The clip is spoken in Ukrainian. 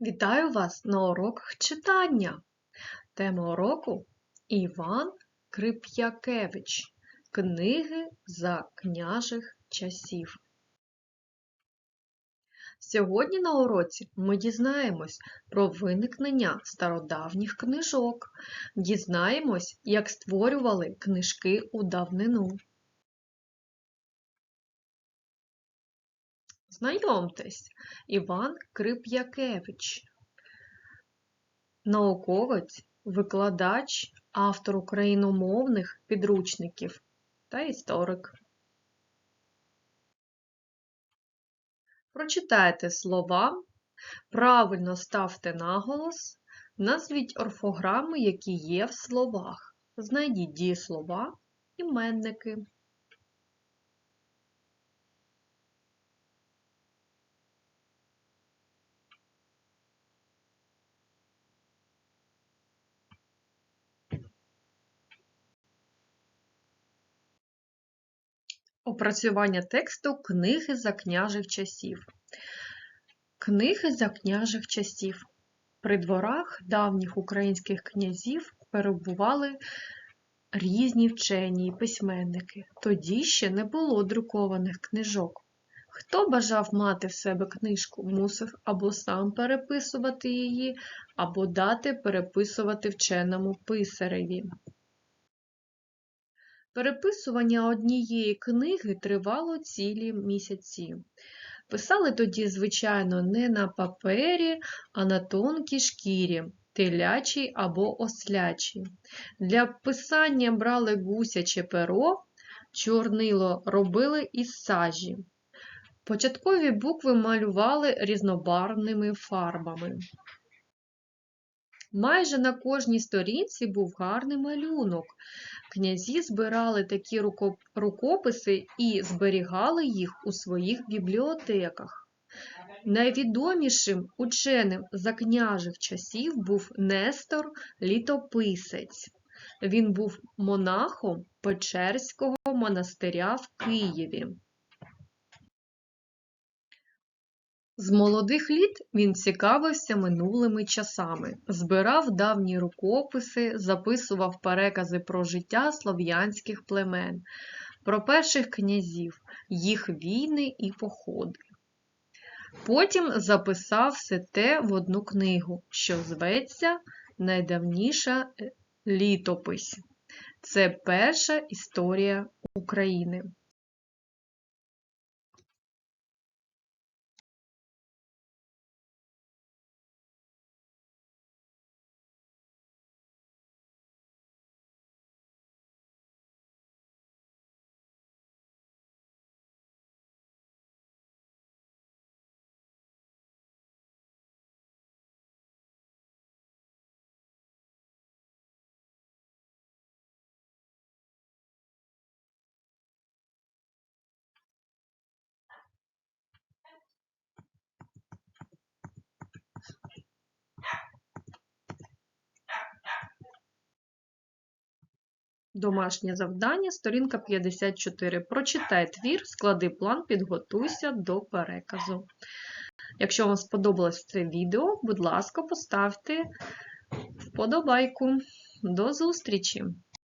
Вітаю вас на уроках читання. Тема уроку Іван Крип'якевич. Книги за княжих часів. Сьогодні на уроці ми дізнаємось про виникнення стародавніх книжок, дізнаємось, як створювали книжки у давнину. Знайомтесь, Іван Крип'якевич, науковець, викладач, автор україномовних підручників та історик. Прочитайте слова, правильно ставте наголос, назвіть орфограми, які є в словах. Знайдіть дієслова, іменники. Опрацювання тексту Книги за княжих часів. Книги за княжих часів. При дворах давніх українських князів перебували різні вчені і письменники. Тоді ще не було друкованих книжок. Хто бажав мати в себе книжку, мусив або сам переписувати її, або дати переписувати вченому писареві. Переписування однієї книги тривало цілі місяці. Писали тоді, звичайно, не на папері, а на тонкій шкірі, телячій або ослячій. Для писання брали гусяче перо, чорнило робили із сажі. Початкові букви малювали різнобарвними фарбами. Майже на кожній сторінці був гарний малюнок. Князі збирали такі рукописи і зберігали їх у своїх бібліотеках. Найвідомішим ученим за княжих часів був Нестор Літописець. Він був монахом Печерського монастиря в Києві. З молодих літ він цікавився минулими часами, збирав давні рукописи, записував перекази про життя слов'янських племен, про перших князів, їх війни і походи. Потім записав все те в одну книгу, що зветься Найдавніша літопись. Це перша історія України. Домашнє завдання, сторінка 54. Прочитай твір, склади план, підготуйся до переказу. Якщо вам сподобалось це відео, будь ласка, поставте вподобайку. До зустрічі!